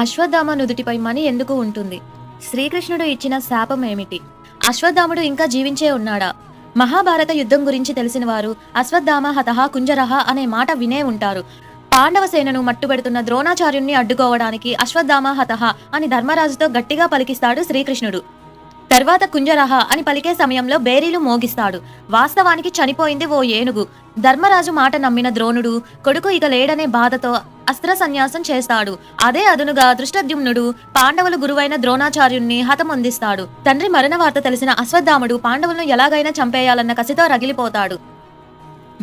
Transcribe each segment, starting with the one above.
అశ్వత్థామ నుదుటిపై మణి ఎందుకు ఉంటుంది? శ్రీకృష్ణుడు ఇచ్చిన శాపం ఏమిటి? అశ్వత్థాముడు ఇంకా జీవించే ఉన్నాడా? మహాభారత యుద్ధం గురించి తెలిసిన వారు అశ్వత్థామ హతహ కుంజరహ అనే మాట వినే ఉంటారు. పాండవ సేనను మట్టుబెడుతున్న ద్రోణాచార్యుణ్ణి అడ్డుకోవడానికి అశ్వత్థామ హతహ అని ధర్మరాజుతో గట్టిగా పలికిస్తాడు శ్రీకృష్ణుడు. తర్వాత కుంజరహ అని పలికే సమయంలో బేరీలు మోగిస్తాడు. వాస్తవానికి చనిపోయింది ఓ ఏనుగు. ధర్మరాజు మాట నమ్మిన ద్రోణుడు కొడుకు ఇక లేడనే బాధతో అస్త్ర సన్యాసం చేస్తాడు. అదే అదునుగా దృష్టద్యుమ్నుడు పాండవులు గురువైన ద్రోణాచార్యుణ్ణి హతమొందిస్తాడు. తండ్రి మరణ వార్త తెలిసిన అశ్వత్థాముడు పాండవులను ఎలాగైనా చంపేయాలన్న కసితో రగిలిపోతాడు.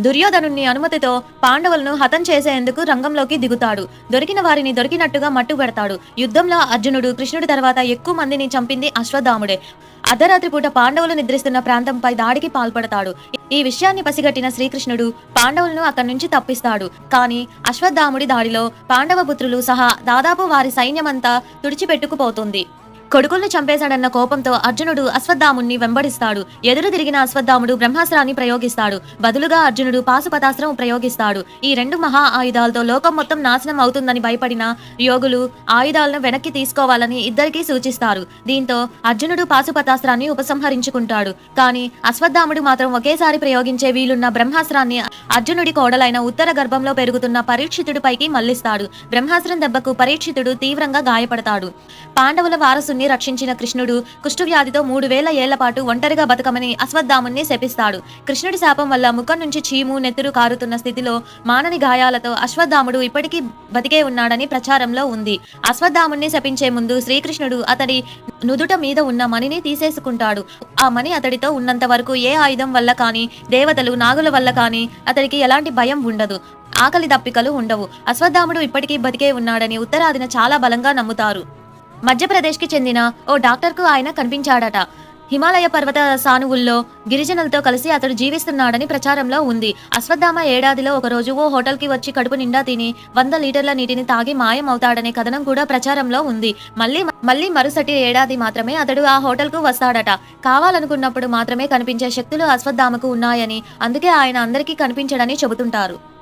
దుర్యోధనుని అనుమతితో పాండవులను హతం చేసేందుకు రంగంలోకి దిగుతాడు. దొరికిన వారిని దొరికినట్టుగా మట్టు పెడతాడు. యుద్ధంలో అర్జునుడు కృష్ణుడి తర్వాత ఎక్కువ మందిని చంపింది అశ్వత్థాముడే అర్ధరాత్రి పూట పాండవులు నిద్రిస్తున్న ప్రాంతంపై దాడికి పాల్పడతాడు. ఈ విషయాన్ని పసిగట్టిన శ్రీకృష్ణుడు పాండవులను అక్కడి నుంచి తప్పిస్తాడు. కానీ అశ్వత్థాముడి దాడిలో పాండవ పుత్రులు సహా దాదాపు వారి సైన్యమంతా తుడిచిపెట్టుకుపోతుంది. కొడుకుల్ని చంపేశాడన్న కోపంతో అర్జునుడు అశ్వత్థాముణ్ణి వెంబడిస్తాడు. ఎదురు తిరిగిన అశ్వత్థాముడు బ్రహ్మాస్త్రాన్ని ప్రయోగిస్తాడు. బదులుగా అర్జునుడు పాశుపతాస్త్రం ప్రయోగిస్తాడు. ఈ రెండు మహా ఆయుధాలతో లోకం మొత్తం నాశనం అవుతుందని భయపడిన యోగులు ఆయుధాలను వెనక్కి తీసుకోవాలని ఇద్దరికీ సూచిస్తారు. దీంతో అర్జునుడు పాశుపతాస్త్రాన్ని ఉపసంహరించుకుంటాడు. కానీ అశ్వత్థాముడు మాత్రం ఒకేసారి ప్రయోగించే వీలున్న బ్రహ్మాస్త్రాన్ని అర్జునుడి కోడలైన ఉత్తర గర్భంలో పెరుగుతున్న పరీక్షితుడిపైకి మళ్ళిస్తాడు బ్రహ్మాస్త్రం దెబ్బకు పరీక్షితుడు తీవ్రంగా గాయపడతాడు. పాండవుల వారసు వారసుని రక్షించిన కృష్ణుడు కుష్ఠవ్యాధితో మూడు వేల ఏళ్ళ పాటు ఒంటరిగా బతకమని అశ్వత్థాముణ్ణి శపిస్తాడు. కృష్ణుడి శాపం వల్ల ముఖం నుంచి చీము నెత్తురు కారుతున్న స్థితిలో మానని గాయాలతో అశ్వత్థాముడు ఇప్పటికీ బతికే ఉన్నాడని ప్రచారంలో ఉంది. అశ్వత్థాముణ్ణి శపించే ముందు శ్రీకృష్ణుడు అతడి నుదుట మీద ఉన్న మణిని తీసేసుకుంటాడు. ఆ మణి అతడితో ఉన్నంత వరకు ఏ ఆయుధం వల్ల కానీ దేవతలు నాగుల వల్ల కానీ అతడికి ఎలాంటి భయం ఉండదు. ఆకలి దప్పికలు ఉండవు. అశ్వత్థాముడు ఇప్పటికీ బతికే ఉన్నాడని ఉత్తరాదిన చాలా బలంగా నమ్ముతారు. మధ్యప్రదేశ్కి చెందిన ఓ డాక్టర్కు ఆయన కనిపించాడట. హిమాలయ పర్వత సానువుల్లో గిరిజనులతో కలిసి అతడు జీవిస్తున్నాడని ప్రచారంలో ఉంది. అశ్వత్థామ ఏడాదిలో ఒకరోజు ఓ హోటల్కి వచ్చి కడుపు నిండా తిని వంద లీటర్ల నీటిని తాగి మాయం అవుతాడనే కథనం కూడా ప్రచారంలో ఉంది. మళ్ళీ మళ్ళీ మరుసటి ఏడాది మాత్రమే అతడు ఆ హోటల్కు వస్తాడట. కావాలనుకున్నప్పుడు మాత్రమే కనిపించే శక్తులు అశ్వత్థామకు ఉన్నాయని అందుకే ఆయన అందరికీ కనిపించడని చెబుతుంటారు.